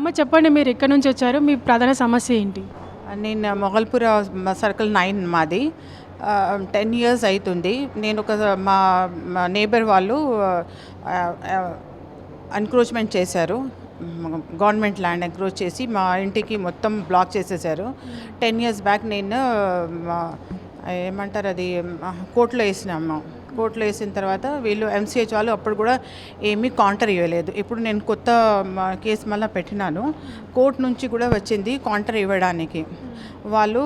అమ్మ చెప్పండి మీరు ఎక్కడి నుంచి వచ్చారు? మీ ప్రధాన సమస్య ఏంటి? నేను మొగల్పుర సర్కిల్ నైన్ మాది. టెన్ ఇయర్స్ అవుతుంది నేను ఒక మా నేబర్ వాళ్ళు ఎన్క్రోచ్మెంట్ చేశారు. గవర్నమెంట్ ల్యాండ్ ఎంక్రోచ్ చేసి మా ఇంటికి మొత్తం బ్లాక్ చేసేసారు టెన్ ఇయర్స్ బ్యాక్ నేను మా- ఏమంటారు అది కోర్టులో వేసినాము. కోర్టులో వేసిన తర్వాత వీళ్ళు ఎంసీహెచ్ వాళ్ళు అప్పుడు కూడా ఏమీ కౌంటర్ ఇవ్వలేదు. ఇప్పుడు నేను కొత్త కేసు మళ్ళీ పెట్టినాను. కోర్టు నుంచి కూడా వచ్చింది కౌంటర్ ఇవ్వడానికి. వాళ్ళు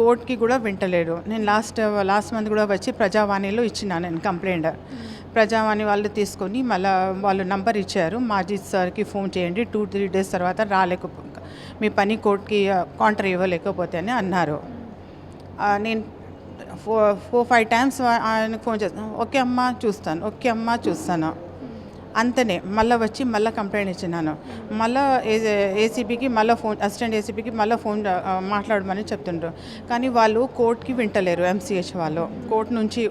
కోర్టుకి కూడా వింటలేరు. నేను లాస్ట్ లాస్ట్ మంత్ కూడా వచ్చి ప్రజావాణిలో ఇచ్చినా నేను కంప్లైంట్ ప్రజావాణి వాళ్ళు తీసుకొని మళ్ళీ వాళ్ళు నంబర్ ఇచ్చారు. మాజీ సార్కి ఫోన్ చేయండి. టూ త్రీ డేస్ తర్వాత రాలేకపో మీ పని కోర్టుకి కౌంటర్ ఇవ్వలేకపోతే అని అన్నారు. నేను ఫోర్ ఫోర్ ఫైవ్ టైమ్స్ ఆయనకు ఫోన్ చేస్తాను ఓకే అమ్మ చూస్తాను. ఓకే అమ్మ చూస్తాను. అంతనే. మళ్ళీ వచ్చి మళ్ళీ కంప్లైంట్ ఇచ్చినాను. మళ్ళీ ఏసీబీకి మళ్ళీ ఫోన్ అసిస్టెంట్ ఏసీబీకి మళ్ళీ ఫోన్ మాట్లాడమని చెప్తుండ్రు. కానీ వాళ్ళు కోర్టుకి వింటలేరు ఎంసీహెచ్ వాళ్ళు. కోర్టు నుంచి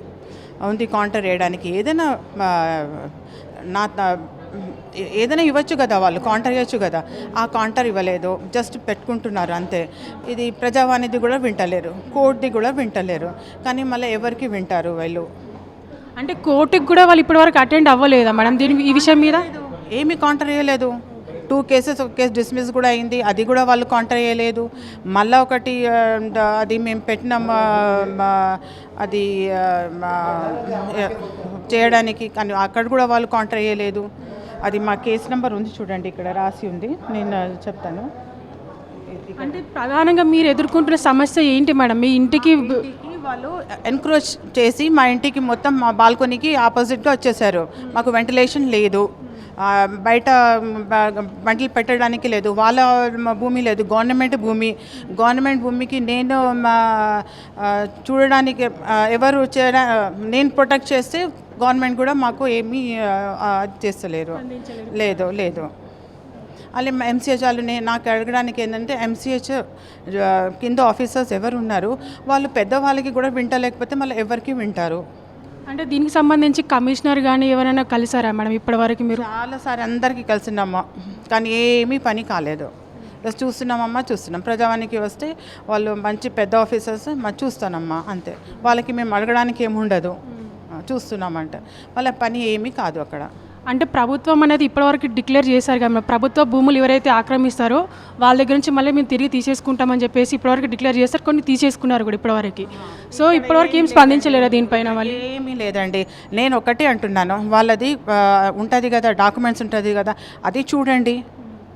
ఉంది కౌంటర్ వేయడానికి. ఏదైనా నా- ఏదైనా ఇవ్వచ్చు కదా వాళ్ళు కౌంటర్ ఇవ్వచ్చు కదా. ఆ కౌంటర్ ఇవ్వలేదు జస్ట్ పెట్టుకుంటున్నారు అంతే. ఇది ప్రజావాణిది కూడా వింటలేరు కోర్టుది కూడా వింటలేరు. కానీ మళ్ళీ ఎవరికి వింటారు వీళ్ళు? అంటే కోర్టుకి కూడా వాళ్ళు ఇప్పటివరకు అటెండ్ అవ్వలేదా మేడం? దీని ఈ విషయం మీద? ఏమి కౌంటర్ చేయలేదు టూ కేసెస్ ఒక కేసు డిస్మిస్ కూడా అయింది. అది కూడా వాళ్ళు కౌంటర్ చేయలేదు మళ్ళీ ఒకటి అది మేము పెట్టిన అది చేయడానికి కానీ అక్కడ కూడా వాళ్ళు కౌంటర్ చేయలేదు అది మా కేసు నెంబర్ ఉంది చూడండి ఇక్కడ రాసి ఉంది. నేను చెప్తాను. అంటే ప్రధానంగా మీరు ఎదుర్కొంటున్న సమస్య ఏంటి మేడం? మీ ఇంటికి వాళ్ళు ఎన్క్రోచ్ చేసి మా ఇంటికి మొత్తం మా బాల్కనీకి ఆపోజిట్గా వచ్చేసారు. మాకు వెంటిలేషన్ లేదు. బయట బండ్లు పెట్టడానికి లేదు. వాళ్ళ భూమి లేదు. గవర్నమెంట్ భూమి. గవర్నమెంట్ భూమికి నేను చూడడానికి ఎవరు నేను ప్రొటెక్ట్ చేస్తే గవర్నమెంట్ కూడా మాకు ఏమీ చేస్తలేరు. లేదు లేదు. అలా ఎంసీహెచ్ వాళ్ళు నాకు అడగడానికి ఏంటంటే ఎంసీహెచ్ కింద ఆఫీసర్స్ ఎవరు ఉన్నారు వాళ్ళు పెద్దవాళ్ళకి కూడా వింటలేకపోతే మళ్ళీ ఎవరికి వింటారు? అంటే దీనికి సంబంధించి కమిషనర్ కానీ ఎవరైనా కలిసారా మేడం? ఇప్పటివరకు మీరు చాలాసారి అందరికీ కలిసినామా కానీ ఏమీ పని కాలేదు. జస్ట్ చూస్తున్నామమ్మా చూస్తున్నాం. ప్రజావానికి వస్తే వాళ్ళు మంచి పెద్ద ఆఫీసర్స్ చూస్తానమ్మా అంతే. వాళ్ళకి మేము అడగడానికి ఏమి ఉండదు చూస్తున్నామంటే. వాళ్ళ పని ఏమీ కాదు అక్కడ. అంటే ప్రభుత్వం అనేది ఇప్పటివరకు డిక్లేర్ చేశారు కదా. ప్రభుత్వ భూములు ఎవరైతే ఆక్రమిస్తారో వాళ్ళ దగ్గర నుంచి మళ్ళీ మేము తిరిగి తీసేసుకుంటామని చెప్పేసి ఇప్పటివరకు డిక్లేర్ చేస్తారు. కొన్ని తీసేసుకున్నారు కూడా ఇప్పటివరకు. సో ఇప్పటివరకు ఏం స్పందించలేరా దీనిపైన వాళ్ళు? ఏమీ లేదండి. నేను ఒకటే అంటున్నాను. వాళ్ళది ఉంటుంది కదా డాక్యుమెంట్స్ ఉంటుంది కదా అది చూడండి.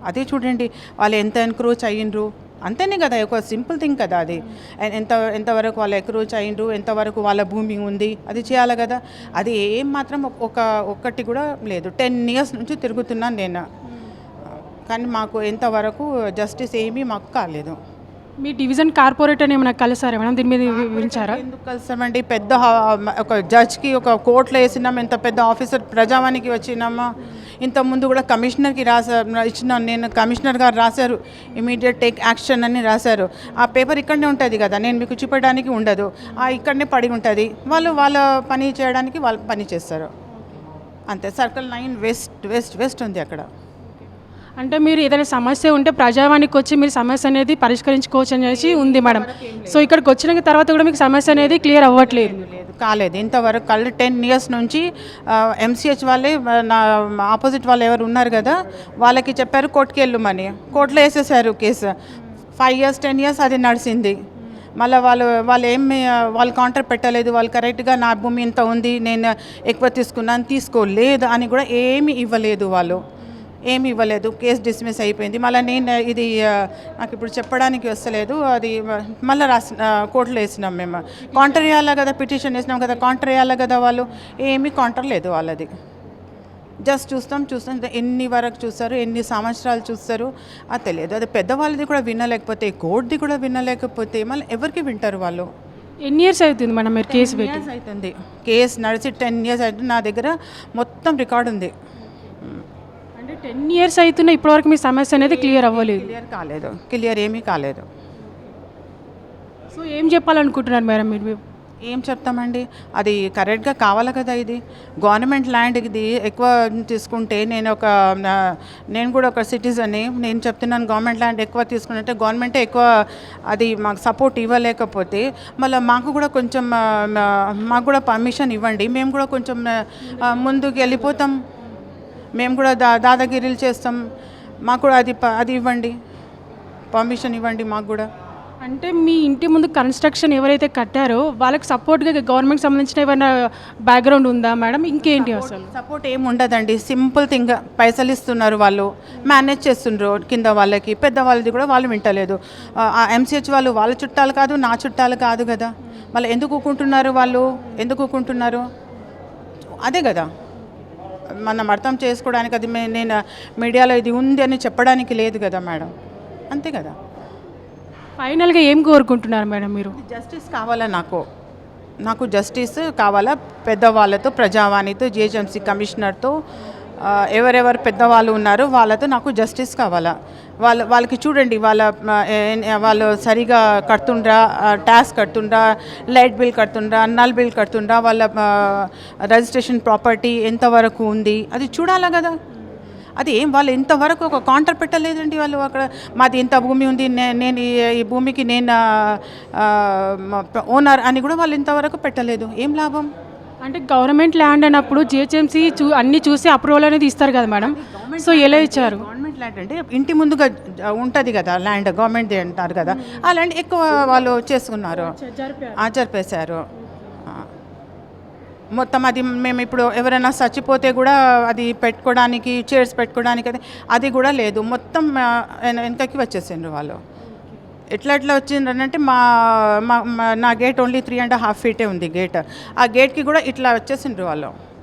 అది చూడండి. వాళ్ళు ఎంత ఎన్క్రోచ్ అయ్యిండ్రు? అంతేనే కదా ఒక సింపుల్ థింగ్ కదా అది. ఎంత ఎంతవరకు వాళ్ళు ఎక్రోచ్ అయ్యిండ్రు ఎంతవరకు వాళ్ళ భూమి ఉంది అది చేయాలి కదా. అది ఏం మాత్రం ఒక ఒక్కటి కూడా లేదు. టెన్ ఇయర్స్ నుంచి తిరుగుతున్నాను నేను. కానీ మాకు ఎంతవరకు జస్టిస్ ఏమీ మాకు కాలేదు. మీ డివిజన్ కార్పొరేటర్ ఏమైనా కలిసారా మేడం దీని మీద వివరించారా? ఎందుకు కలిసామండి? పెద్ద ఒక జడ్జ్కి ఒక కోర్టులో వేసినాం ఇంత పెద్ద ఆఫీసర్ ప్రజావానికి వచ్చినామా? ఇంత ముందు కూడా కమిషనర్కి రాసా ఇచ్చినాను నేను కమిషనర్ గారు రాశారు ఇమీడియట్ టేక్ యాక్షన్ అని రాశారు. ఆ పేపర్ ఇక్కడనే ఉంటుంది కదా నేను మీకు చూపడానికి ఉండదు. ఆ ఇక్కడనే పడి ఉంటుంది. వాళ్ళు వాళ్ళ పని చేయడానికి వాళ్ళు పని చేస్తారు. అంతే circle nine west west west ఉంది అక్కడ. అంటే మీరు ఏదైనా సమస్య ఉంటే ప్రజావానికి వచ్చి మీరు సమస్య అనేది పరిష్కరించుకోవచ్చు అనేసి ఉంది మేడం. సో ఇక్కడికి వచ్చిన తర్వాత కూడా మీకు సమస్య అనేది క్లియర్ అవ్వట్లేదు. కాలేదు. ఇంతవరకు కళ్ళు టెన్ ఇయర్స్ నుంచి ఎంసీహెచ్ వాళ్ళే నా ఆపోజిట్ వాళ్ళు ఎవరు ఉన్నారు కదా వాళ్ళకి చెప్పారు కోర్టుకి వెళ్ళమని. కోర్టులో వేసేసారు case. Five years ten years అది నడిచింది. మళ్ళీ వాళ్ళు వాళ్ళు ఏం వాళ్ళు కౌంటర్ పెట్టలేదు. వాళ్ళు కరెక్ట్గా నా భూమి ఇంత ఉంది నేను ఎక్కువ తీసుకున్నాను తీసుకోలేదు అని కూడా ఏమీ ఇవ్వలేదు వాళ్ళు. ఏమి ఇవ్వలేదు కేసు డిస్మిస్ అయిపోయింది. మళ్ళీ నేను ఇది నాకు ఇప్పుడు చెప్పడానికి వస్తలేదు. అది మళ్ళీ రాసి కోర్టులో వేసినాం మేము. కౌంటర్ వేయాలి కదా పిటిషన్ వేసినాం కదా కౌంటర్ వేయాలి కదా వాళ్ళు ఏమీ కౌంటర్ లేదు వాళ్ళది. జస్ట్ చూస్తాం చూస్తాం. ఎన్ని వరకు చూస్తారు ఎన్ని సంవత్సరాలు చూస్తారు అది తెలియదు. అది పెద్దవాళ్ళది కూడా వినలేకపోతే కోర్టుది కూడా వినలేకపోతే మళ్ళీ ఎవరికి వింటారు వాళ్ళు? ఎన్ని ఇయర్స్ అవుతుంది మేడం మీరు కేసు ఇయర్స్ అవుతుంది. కేసు నడిచి టెన్ ఇయర్స్ అవుతుంది. నా దగ్గర మొత్తం రికార్డు ఉంది టెన్ ఇయర్స్ అవుతున్నా ఇప్పటివరకు మీ సమస్య అనేది క్లియర్ అవ్వలేదు. క్లియర్ కాలేదు. క్లియర్ ఏమీ కాలేదు. సో ఏం చెప్పాలనుకుంటున్నారు మేడం మీరు? ఏం చెప్తామండి? అది కరెక్ట్గా కావాలి కదా ఇది? గవర్నమెంట్ ల్యాండ్ ఇది ఎక్కువ తీసుకుంటే నేను ఒక నేను కూడా ఒక సిటిజన్ని నేను చెప్తున్నాను గవర్నమెంట్ ల్యాండ్ ఎక్కువ తీసుకుంటే గవర్నమెంటే ఎక్కువ అది మాకు సపోర్ట్ ఇవ్వలేకపోతే మళ్ళీ మాకు కూడా కొంచెం మాకు కూడా పర్మిషన్ ఇవ్వండి. మేము కూడా కొంచెం ముందుకు వెళ్ళిపోతాం. మేము కూడా దా దాదాగిరీలు చేస్తాం. మాకు కూడా అది అది ఇవ్వండి. పర్మిషన్ ఇవ్వండి మాకు కూడా. అంటే మీ ఇంటి ముందు కన్స్ట్రక్షన్ ఎవరైతే కట్టారో వాళ్ళకి సపోర్ట్గా గవర్నమెంట్ సంబంధించిన ఏమైనా బ్యాక్గ్రౌండ్ ఉందా మేడం? ఇంకేంటి అసలు? సపోర్ట్ ఏం ఉండదండి. సింపుల్ థింగ్ పైసలు ఇస్తున్నారు వాళ్ళు. మేనేజ్ చేస్తుండ్రు కింద వాళ్ళకి. పెద్ద వాళ్ళది కూడా వాళ్ళు వింటలేదు. ఆ ఎంసీహెచ్ వాళ్ళు వాళ్ళ చుట్టాలు కాదు నా చుట్టాలు కాదు కదా. మళ్ళీ ఎందుకు ఊకుంటున్నారు వాళ్ళు? ఎందుకు ఊకుంటున్నారు? అదే కదా. మనం అర్థం చేసుకోవడానికి అది నేను మీడియాలో ఇది ఉంది అని చెప్పడానికి లేదు కదా మేడం. అంతే కదా? ఫైనల్గా ఏం కోరుకుంటున్నారు మేడం మీరు? జస్టిస్ కావాలా నాకు? నాకు జస్టిస్ కావాలా? పెద్దవాళ్ళతో ప్రజావాణితో జిహెచ్ఎంసీ కమిషనర్తో ఎవరెవరు పెద్దవాళ్ళు ఉన్నారో వాళ్ళతో నాకు జస్టిస్ కావాలా? వాళ్ళ వాళ్ళకి చూడండి వాళ్ళ వాళ్ళు సరిగా కడుతుండ్రా ట్యాక్స్ కడుతుండ్రా లైట్ బిల్ కడుతుండ్రా నల్ బిల్ కడుతుండ్రా వాళ్ళ రిజిస్ట్రేషన్ ప్రాపర్టీ ఎంతవరకు ఉంది అది చూడాలా కదా. అది ఏం వాళ్ళు ఇంతవరకు ఒక కౌంటర్ పెట్టలేదండి వాళ్ళు అక్కడ. మాది ఇంత భూమి ఉంది నే- నేను ఈ భూమికి నేను ఓనర్ అని కూడా వాళ్ళు ఇంతవరకు పెట్టలేదు. ఏం లాభం? అంటే గవర్నమెంట్ ల్యాండ్ అన్నప్పుడు జిహెచ్ఎంసీ చూ అన్ని చూసి అప్రూవల్ అనేది ఇస్తారు కదా మేడం. సో ఎలా ఇచ్చారు? గవర్నమెంట్ ల్యాండ్ అంటే ఇంటి ముందుగా ఉంటుంది కదా ల్యాండ్ గవర్నమెంట్ అంటారు కదా. ఆ ల్యాండ్ ఎక్కువ వాళ్ళు చేసుకున్నారు. జరిపేశారు. మొత్తం అది మేము ఇప్పుడు ఎవరైనా చచ్చిపోతే కూడా అది పెట్టుకోవడానికి చైర్స్ పెట్టుకోవడానికి అది అది కూడా లేదు. మొత్తం వెనకకి వచ్చేసిండ్రు వాళ్ళు. ఎట్లా ఎట్లా వచ్చిందనంటే మా మా మా- నా gate only three and half ఫీటే ఉంది గేట్ ఆ గేట్కి కూడా ఇట్లా వచ్చేసిండ్రు వాళ్ళు.